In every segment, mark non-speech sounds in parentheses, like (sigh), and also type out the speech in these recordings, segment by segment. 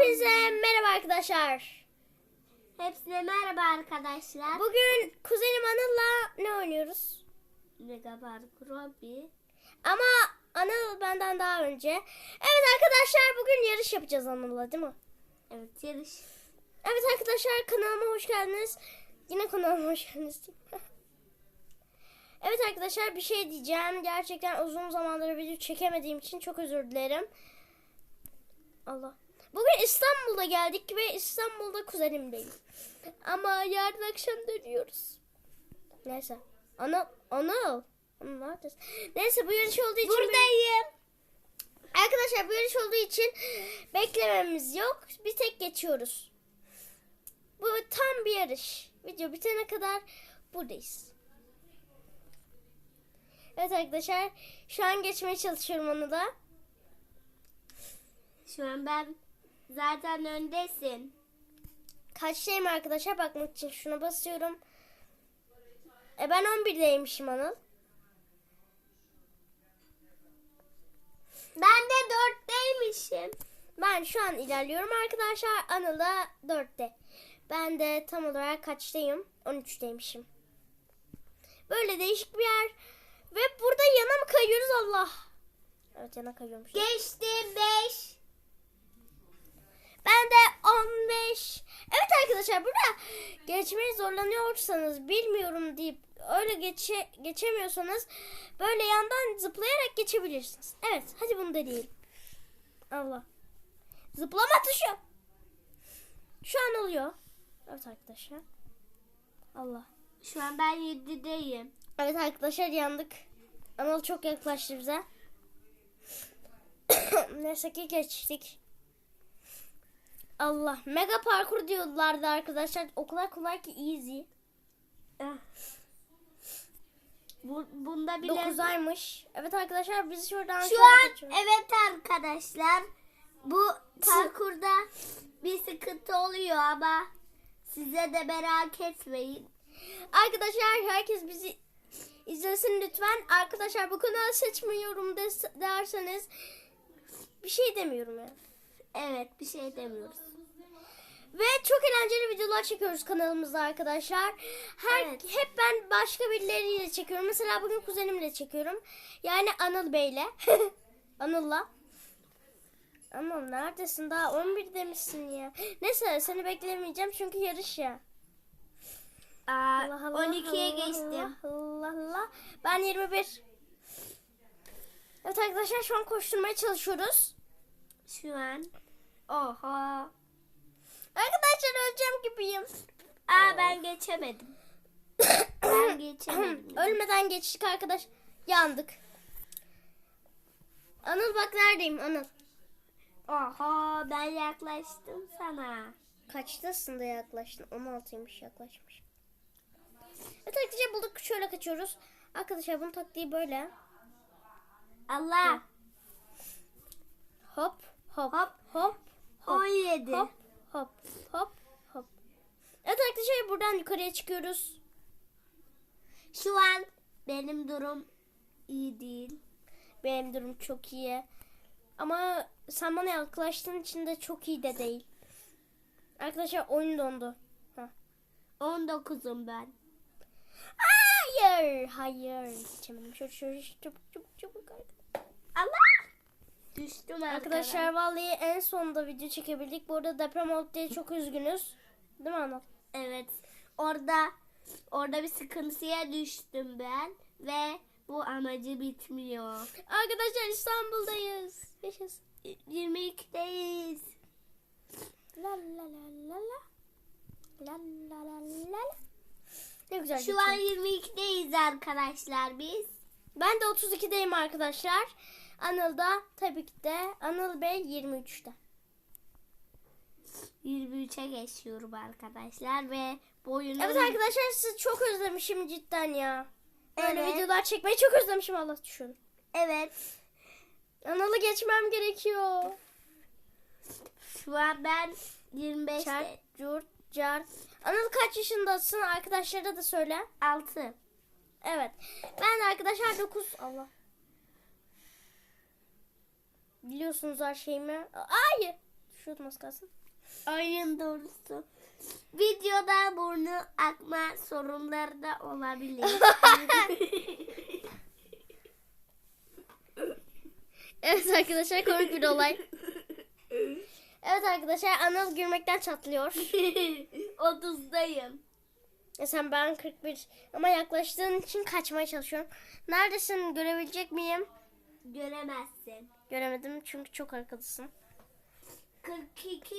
Hepinize merhaba arkadaşlar. Hepsine merhaba arkadaşlar. Bugün kuzenim Anıl'la ne oynuyoruz? Mega Park Robby. Ama Anıl benden daha önce. Evet arkadaşlar bugün yarış yapacağız Anıl'la değil mi? Evet yarış. Evet arkadaşlar kanalıma hoş geldiniz. Yine kanalıma hoş geldiniz. (laughs) evet arkadaşlar bir şey diyeceğim. Gerçekten uzun zamandır video çekemediğim için çok özür dilerim. Allah. Bugün İstanbul'da geldik ve İstanbul'da kuzenimdeyim. Ama yarın akşam dönüyoruz. Neyse. Ana. Anıl neredesin? Neyse bu yarış olduğu için... Buradayım. Arkadaşlar bu yarış olduğu için beklememiz yok. Bir tek geçiyoruz. Bu tam bir yarış. Video bitene kadar buradayız. Evet arkadaşlar şu an geçmeye çalışıyorum onu da. Şu an ben zaten öndesin. Kaçtayım arkadaşlar bakmak için şuna basıyorum. E ben 11'deymişim Anıl. Ben de dörtteymişim. Ben şu an ilerliyorum arkadaşlar. Anıl da 4'te. Ben de tam olarak kaçtayım? 13'teymişim. Böyle değişik bir yer. Ve burada yana mı kayıyoruz Allah? Evet yana kayıyormuş. Geçtim beş. Ben de 15. Evet arkadaşlar burada geçmeyi zorlanıyorsanız bilmiyorum deyip öyle geçe, geçemiyorsanız böyle yandan zıplayarak geçebilirsiniz. Evet hadi bunu deneyelim. Allah. Zıplama tuşu. Şu an oluyor. Evet arkadaşlar. Allah. Şu an ben yedideyim. Evet arkadaşlar yandık. Anıl çok yaklaştı bize. (coughs) Neyse ki geçtik. Allah. Mega parkur diyorlardı arkadaşlar. O kadar kolay ki easy. Ah. Bu, bunda bile... 9 aymış. Evet arkadaşlar biz şuradan Şu an geçiyoruz. evet arkadaşlar bu parkurda bir sıkıntı oluyor ama size de merak etmeyin. Arkadaşlar herkes bizi izlesin lütfen. Arkadaşlar bu kanalı seçmiyorum derseniz bir şey demiyorum ya. Evet bir şey demiyoruz. Ve çok eğlenceli videolar çekiyoruz kanalımızda arkadaşlar. Her Evet. hep ben başka birileriyle çekiyorum. Mesela bugün kuzenimle çekiyorum. Yani Anıl Bey'le. (laughs) Anıl'la. Anıl neredesin? Daha 11 demişsin ya. Neyse seni beklemeyeceğim çünkü yarış ya. Aa, Allah Allah. 12'ye Allah, geçtim. Allah Allah. Ben 21. Evet arkadaşlar şu an koşturmaya çalışıyoruz. Şu an. Oha. Arkadaşlar öleceğim gibiyim. Aa ben geçemedim. (coughs) ben geçemedim. (coughs) Ölmeden geçtik arkadaş. Yandık. Anıl bak neredeyim Anıl. Oha ben yaklaştım sana. Kaçtasın da yaklaştın? 16'ymış yaklaşmış. Evet arkadaşlar bulduk şöyle kaçıyoruz. Arkadaşlar bunun taktiği böyle. Allah. Hop hop hop hop 17. hop hop hop hop. Evet arkadaşlar buradan yukarıya çıkıyoruz. Şu an benim durum iyi değil. Benim durum çok iyi. Ama sen bana yaklaştığın için de çok iyi de değil. Arkadaşlar oyun dondu. Heh. 19'um ben. Hayır, hayır. Geçemedim. Şöyle şöyle çabuk çabuk çabuk. Allah. Düştüm Arkadaşlar vallahi en sonunda video çekebildik. Bu arada deprem oldu diye çok üzgünüz. Değil mi Anıl? Evet. Orada orada bir sıkıntıya düştüm ben ve bu amacı bitmiyor. Arkadaşlar İstanbul'dayız. Yaşasın. 22'deyiz. La la la la la. La la la la la. Ne güzel Şu geçiyor. an 22'deyiz arkadaşlar biz. Ben de 32'deyim arkadaşlar. Anıl da tabii ki de Anıl Bey 23'te. 23'e geçiyorum arkadaşlar ve boyunum Evet arkadaşlar sizi çok özlemişim cidden ya. Böyle Evet. videolar çekmeyi çok özlemişim Allah düşün. Evet. Anıl'ı geçmem gerekiyor. Şu an ben 25'te Çar, curt, car. Anıl kaç yaşındasın? Arkadaşlara da söyle. 6. Evet. Ben de arkadaşlar 9. Allah. Biliyorsunuz her şeyimi. Hayır. Düşüyordum az kalsın. Ayın doğrusu. Videoda burnu akma sorunları da olabilir. Evet arkadaşlar komik bir olay. Evet arkadaşlar Anıl gülmekten çatlıyor. 30'dayım. E sen ben 41 ama yaklaştığın için kaçmaya çalışıyorum. Neredesin görebilecek miyim? Göremezsin. Göremedim çünkü çok arkadasın. 42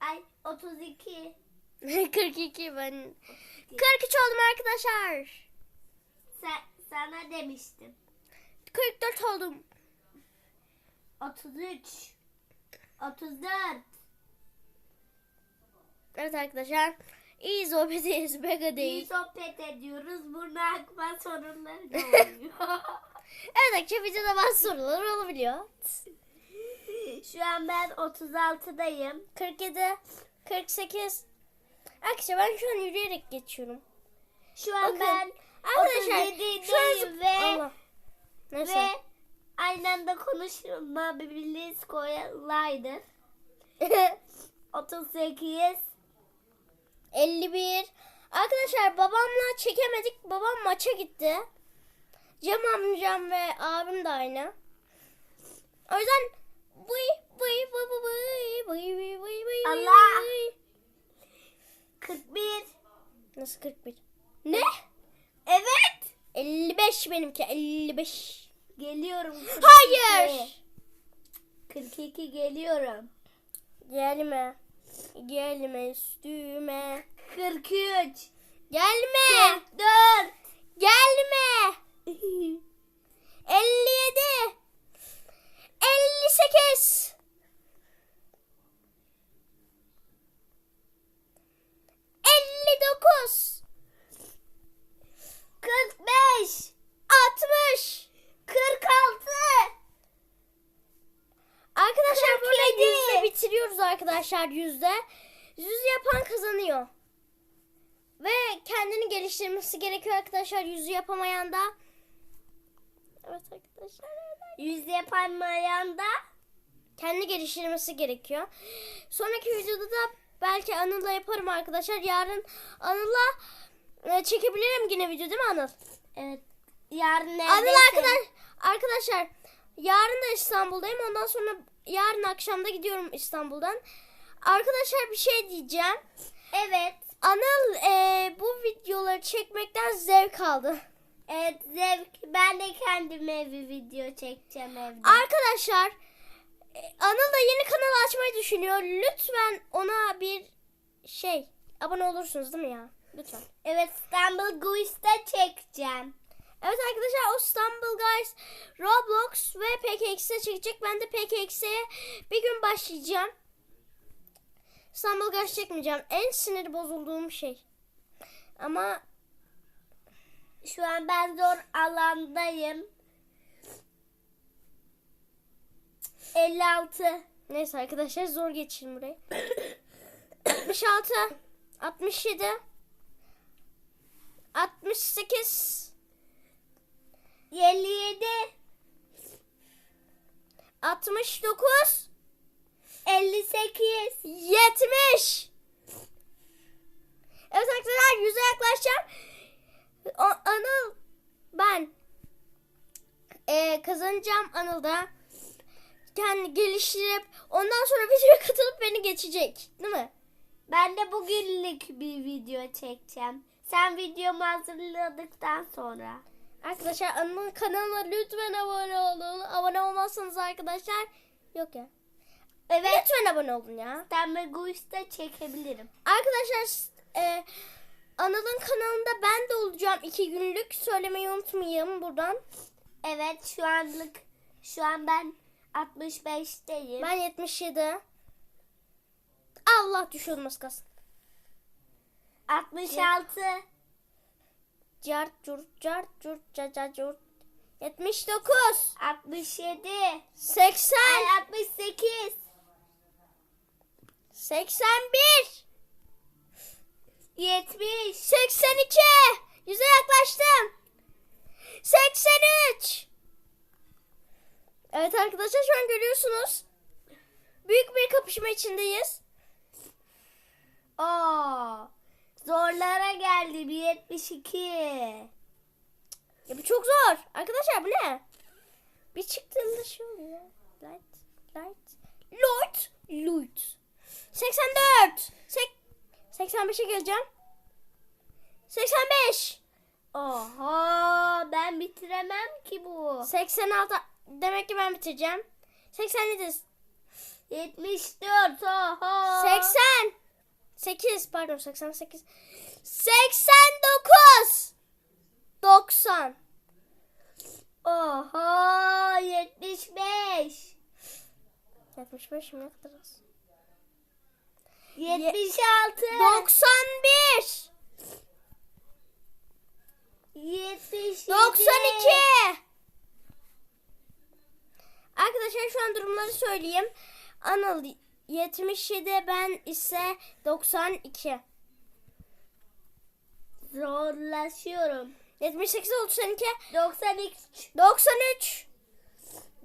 ay 32 42 ben 43 oldum arkadaşlar. Sen, sana demiştim. 44 oldum. 33 34 Evet arkadaşlar. İyi sohbetiz. Mega İyi değil. sohbet ediyoruz. Burnu akma sorunları da (laughs) oluyor. Evet arkadaşlar videoda bazı sorular olabiliyor. Şu an ben 36'dayım. 47 48 Arkadaşlar ben şu an yürüyerek geçiyorum. Şu an Bakın, ben Arkadaşlar 37'deyim şu an ve Allah. Neyse. ve aynı anda konuşmamız kolaydır. 38 51 Arkadaşlar babamla çekemedik. Babam maça gitti. Cem amcam ve abim de aynı. O yüzden bıy bıy bıy bıy bıy bıy bıy bıy bıy Allah! Bıy. 41 Nasıl 41? Ne? Evet. 55 benimki 55. Geliyorum. 42. Hayır. 42 geliyorum. Gelme. Gelme üstüme. 43 Gelme. 44 Gelme. 57 (laughs) 58 59 45 60 46 Arkadaşlar burada 47. yüzde bitiriyoruz arkadaşlar yüzde. Yüz yapan kazanıyor. Ve kendini geliştirmesi gerekiyor arkadaşlar. Yüzü yapamayan da. Evet arkadaşlar. Yüz yapamayan da Kendi geliştirmesi gerekiyor. Sonraki videoda da belki Anıl'la yaparım arkadaşlar. Yarın Anıl'la e, çekebilirim yine video değil mi Anıl? evet yarın Anıl arkadaş, arkadaşlar yarın da İstanbul'dayım. Ondan sonra yarın akşamda gidiyorum İstanbul'dan. Arkadaşlar bir şey diyeceğim. Evet. Anıl e, bu videoları çekmekten zevk aldı. Evet zevk. Ben de kendime bir video çekeceğim evde. Arkadaşlar e, Anıl da yeni kanal açmayı düşünüyor. Lütfen ona bir şey abone olursunuz değil mi ya? Lütfen. Evet İstanbul Guys'ta çekeceğim. Evet arkadaşlar o Stumble Guys Roblox ve PKX'e çekecek. Ben de PKX'e bir gün başlayacağım. Stumble Guys çekmeyeceğim. En sinir bozulduğum şey. Ama Şu an ben zor alandayım. 56 neyse arkadaşlar zor geçin burayı. 66 67 68 57 69 58 70 Evet arkadaşlar yüze yaklaşacağım. O, Anıl ben e, kazanacağım Anıl da kendi geliştirip ondan sonra (laughs) videoya katılıp beni geçecek. Değil mi? Ben de bugünlük bir video çekeceğim. Sen videomu hazırladıktan sonra. Arkadaşlar Anıl'ın kanalına lütfen abone olun. Abone olmazsanız arkadaşlar yok ya. Evet. Lütfen abone olun ya. İstanbul Guys'ta çekebilirim. Arkadaşlar e, Anıl'ın kanalında ben de olacağım iki günlük. Söylemeyi unutmayayım buradan. Evet şu anlık şu an ben 65'teyim. Ben 77. Allah düşüyordum az kalsın. 66 Cart curt cart curt caca curt. 79. 67 80. Ay 68 81. 70 82. Yüze yaklaştım. 83. Evet arkadaşlar şu an görüyorsunuz. Büyük bir kapışma içindeyiz. Oo. Zorlara geldim 72. Ya bu çok zor. Arkadaşlar bu ne? Bir çıktığında şey oluyor. Light, light, light, light. 84. Sek 85'e geleceğim. 85. Oho ben bitiremem ki bu. 86. Demek ki ben bitireceğim. 87. 74 oho. 80. 8 pardon 88. 89. 90. Oho 75. 75 mi ne kadar az? 76. 91. 77. 92. Arkadaşlar şu an durumları söyleyeyim. Anıl 77 ben ise 92. Zorlaşıyorum. 78 oldu seninki. 93. 93.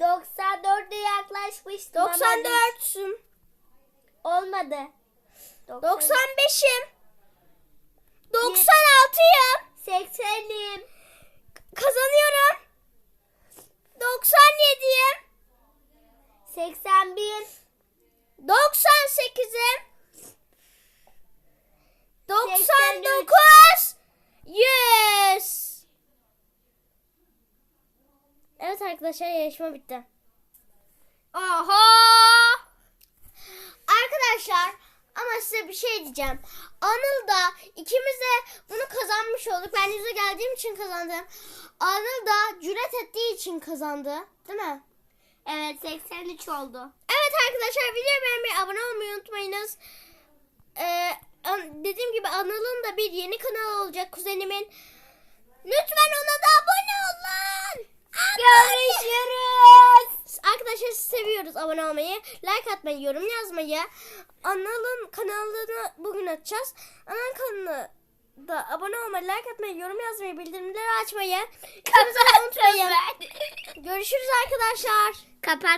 94'e yaklaşmıştım. ama 94'sün. Olmadı. 95'im. 96'yım. 80'im. Kazanıyorum. 97'yim. 81. 98'im. 99. 100. Evet arkadaşlar yarışma bitti. Oho. Arkadaşlar ama size bir şey diyeceğim. Anıl da ikimiz de bunu kazanmış olduk. Ben yüze geldiğim için kazandım. Anıl da cüret ettiği için kazandı. Değil mi? Evet 83 oldu. Evet arkadaşlar videoyu beğenmeyi, abone olmayı unutmayınız. Ee, dediğim gibi Anıl'ın da bir yeni kanal olacak kuzenimin. Lütfen ona da abone olun. Görüşürüz. Arkadaşlar seviyoruz abone olmayı, like atmayı, yorum yazmayı. Anıl'ın kanalını bugün açacağız. Anıl'ın kanalına da abone olmayı, like atmayı, yorum yazmayı, bildirimleri açmayı. Kanalımızı unutmayın. Görüşürüz arkadaşlar. Kapat.